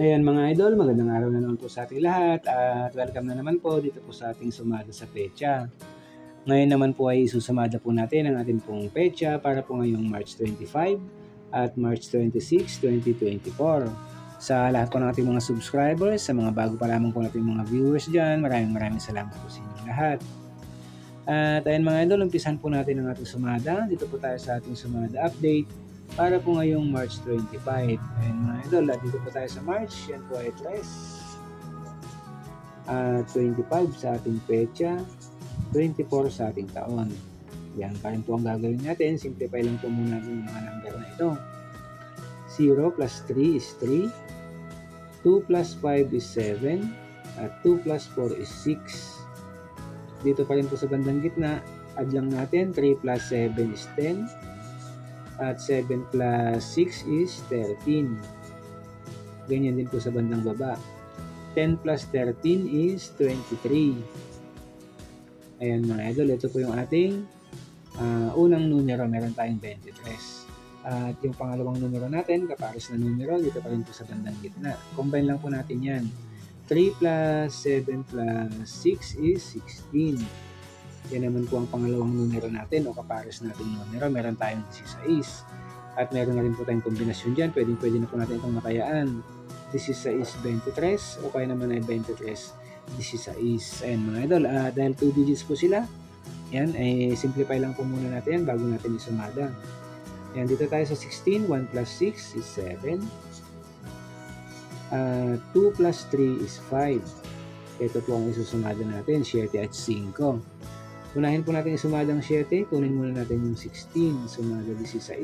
Ayan mga idol, magandang araw na naman po sa ating lahat at welcome na naman po dito po sa ating sumada sa pecha. Ngayon naman po ay susumada po natin ang ating pong pecha para po ngayong March 25 at March 26, 2024. Sa lahat po ng ating mga subscribers, sa mga bago pa lamang po nating mga viewers dyan, maraming maraming salamat po sa inyong lahat. At ayun mga idol, umpisan po natin ang ating sumada. Dito po tayo sa ating sumada update para po ngayong March 25. Ayun mga idol, dito po tayo sa March. Yan po ay 3. At 25 sa ating pecha. 24 sa ating taon. Yan pa po ang gagawin natin. Simplify lang po muna yung mga number na ito. 0 plus 3 is 3. 2 plus 5 is 7. At 2 plus 4 is 6. Dito pa rin po sa bandang gitna, add lang natin. 3 plus 7 is 10 at 7 plus 6 is 13. Ganyan din po sa bandang baba. 10 plus 13 is 23. Ayan mga idol, ito po yung ating uh, unang numero, meron tayong 23. At yung pangalawang numero natin, kapares na numero, dito pa rin po sa bandang gitna. Combine lang po natin yan. 3 plus 7 plus 6 is 16. Yan naman po ang pangalawang numero natin o kapares natin numero. Meron tayong 16. At meron na rin po tayong kombinasyon dyan. Pwede, pwede na po natin itong matayaan. 16 23 o kaya naman ay 23 16. Ayan mga idol. Uh, dahil 2 digits po sila, yan, eh, simplify lang po muna natin yan bago natin isumada. Yan, dito tayo sa 16. 1 plus 6 is 7. Uh, 2 plus 3 is 5. Ito po ang isusumada natin, 7 at 5. Unahin po natin sumada ang 7. Kunin muna natin yung 16. Sumada 16.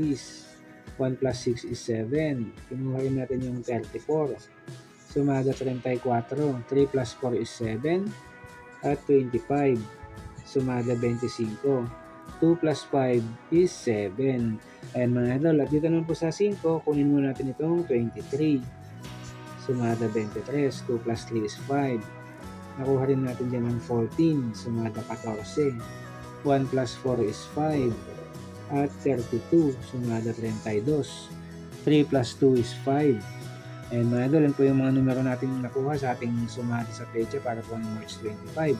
1 plus 6 is 7. Kinuha rin natin yung 34. Sumada 34. 3 plus 4 is 7. At 25. Sumada 25. 2 plus 5 is 7. Ayan mga idol. At dito naman po sa 5, kunin muna natin itong 23. Sumada 23. 2 plus 3 is 5. Nakuha rin natin dyan ng 14, sumada 14. 1 plus 4 is 5. At 32, sumada 32. 3 plus 2 is 5. And mga idol, yan po yung mga numero natin nakuha sa ating sumada sa pecha para po ng March 25.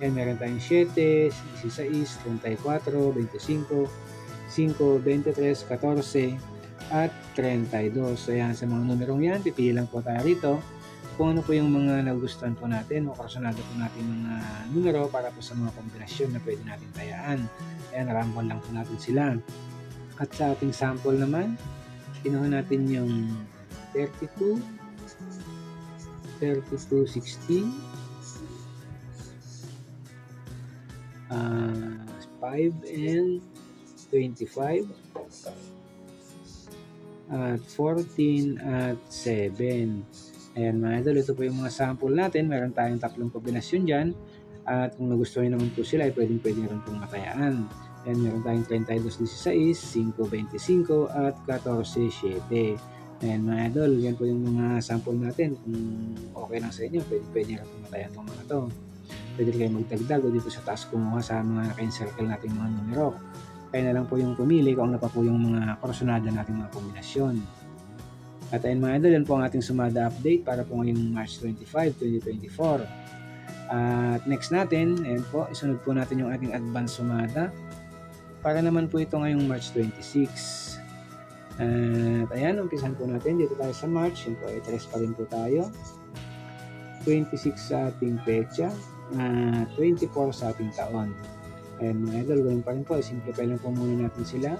Yan, meron tayong 7, 16, 34, 25, 5, 23, 14, at 32. So yan, sa mga numerong yan, pipili lang po tayo rito kung ano po yung mga nagustuhan po natin o kasunado po natin mga numero para po sa mga kombinasyon na pwede natin tayaan. Ayan, rambol lang po natin sila. At sa ating sample naman, kinuha natin yung 32, 32, 16, uh, 5 and 25 at 14 at 7 Ayan mga idol, ito po yung mga sample natin. Meron tayong tatlong kombinasyon dyan. At kung nagustuhan nyo naman po sila, ay pwedeng pwede rin pong matayaan. Ayan, meron tayong 32.16, 5.25 at 14.7. Ayan mga idol, yan po yung mga sample natin. Kung okay lang sa inyo, pwede pwede rin pong matayan itong mga to. Pwede kayo magdagdag o dito sa taas kumuha sa mga naka-encircle nating mga numero. Kaya na lang po yung pumili kung ano pa po yung mga korsonada nating mga kombinasyon. At ayun mga idol, yan po ang ating sumada update para po ngayong March 25, 2024. At next natin, ayan po, isunod po natin yung ating advance sumada para naman po ito ngayong March 26. At ayan, umpisan po natin dito tayo sa March. Yan po, i-tres pa rin po tayo. 26 sa ating pecha. Uh, 24 sa ating taon. Ayan mga idol, ganun pa rin po. Simplify lang po muna natin sila.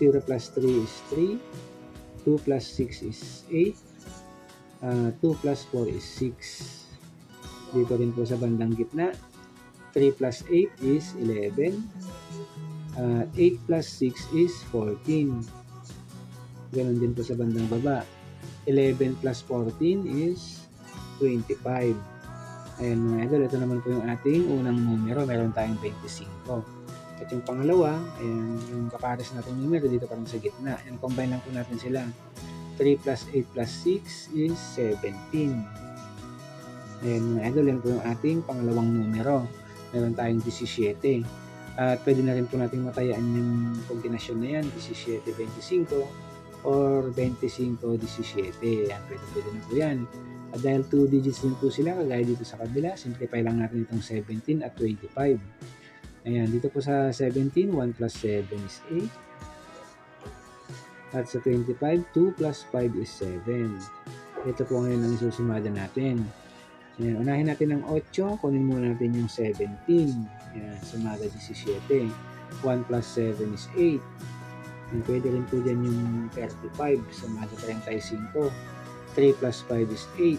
0 plus 3 is 3. 2 plus 6 is 8. Uh, 2 plus 4 is 6. Dito rin po sa bandang gitna. 3 plus 8 is 11. Uh, 8 plus 6 is 14. Ganon din po sa bandang baba. 11 plus 14 is 25. Ayan mga idol, ito naman po yung ating unang numero. Meron tayong 25. At yung pangalawa, ayan, yung kapares natin numero dito parang sa gitna. And combine lang po natin sila. 3 plus 8 plus 6 is 17. Ayan mga idol, yan po yung ating pangalawang numero. Meron tayong 17. At pwede na rin po natin matayaan yung kombinasyon na yan. 17, 25, or 25-17. Yan, pwede, pwede na po yan. At dahil 2 digits din po sila, kagaya dito sa kabila, simplify lang natin itong 17 at 25. Ayan, dito po sa 17, 1 plus 7 is 8. At sa 25, 2 plus 5 is 7. Ito po ngayon ang isusumada natin. Ayan, unahin natin ang 8, kunin muna natin yung 17. Ayan, sumada 17. 1 plus 7 is 8. Ayan, pwede rin po dyan yung 35, sumada 35. 3 plus 5 is 8.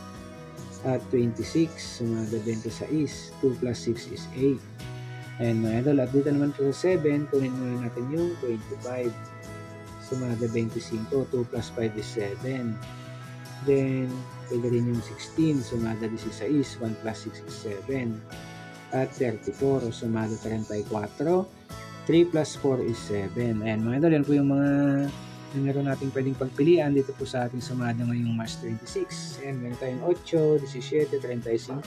At 26, sumada 26. 2 plus 6 is 8. Ayan mga idol, at dito naman po sa 7, kunin muna natin yung 25. Sumada 25, 2 plus 5 is 7. Then, pwede rin yung 16, sumada 16, 1 plus 6 is 7. At 34, sumada 34. 3 plus 4 is 7. Ayan mga idol, yan po yung mga numero natin pwedeng pagpilian dito po sa ating sumada ngayong March 26. Ayan, meron tayong 8, 17, 35,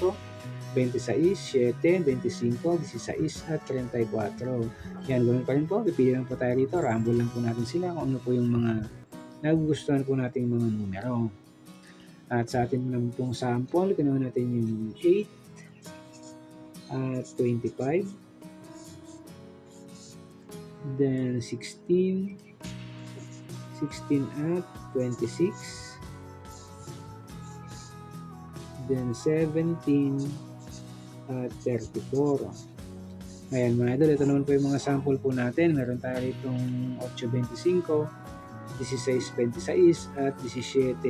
26, 7, 25, 16, at 34. Yan, gawin pa rin po. Pipili lang po tayo rito. Rumble lang po natin sila kung ano po yung mga nagugustuhan po nating mga numero. At sa atin naman pong sample, kinuha natin yung 8 at 25. Then 16, 16 at 26. Then 17 at 34. Ayan mga idol, ito naman po yung mga sample po natin. Meron tayo itong 8.25, 16.26 at 17.34.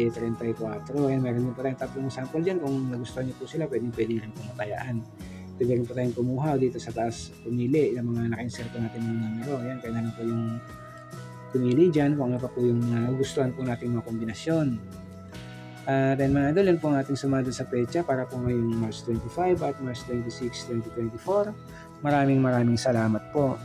Ayan, meron din po tayong tatlong sample dyan. Kung nagustuhan niyo po sila, pwedeng pwede rin po matayaan. Pwede rin po tayong kumuha dito sa taas, pumili ng mga naka-insert natin ng numero. Ayan, kaya po yung pumili dyan kung ano pa po yung nagustuhan po natin mga kombinasyon. Uh, then mga idol, yan po ang ating sumada sa pecha para po ngayong March 25 at March 26, 2024. Maraming maraming salamat po.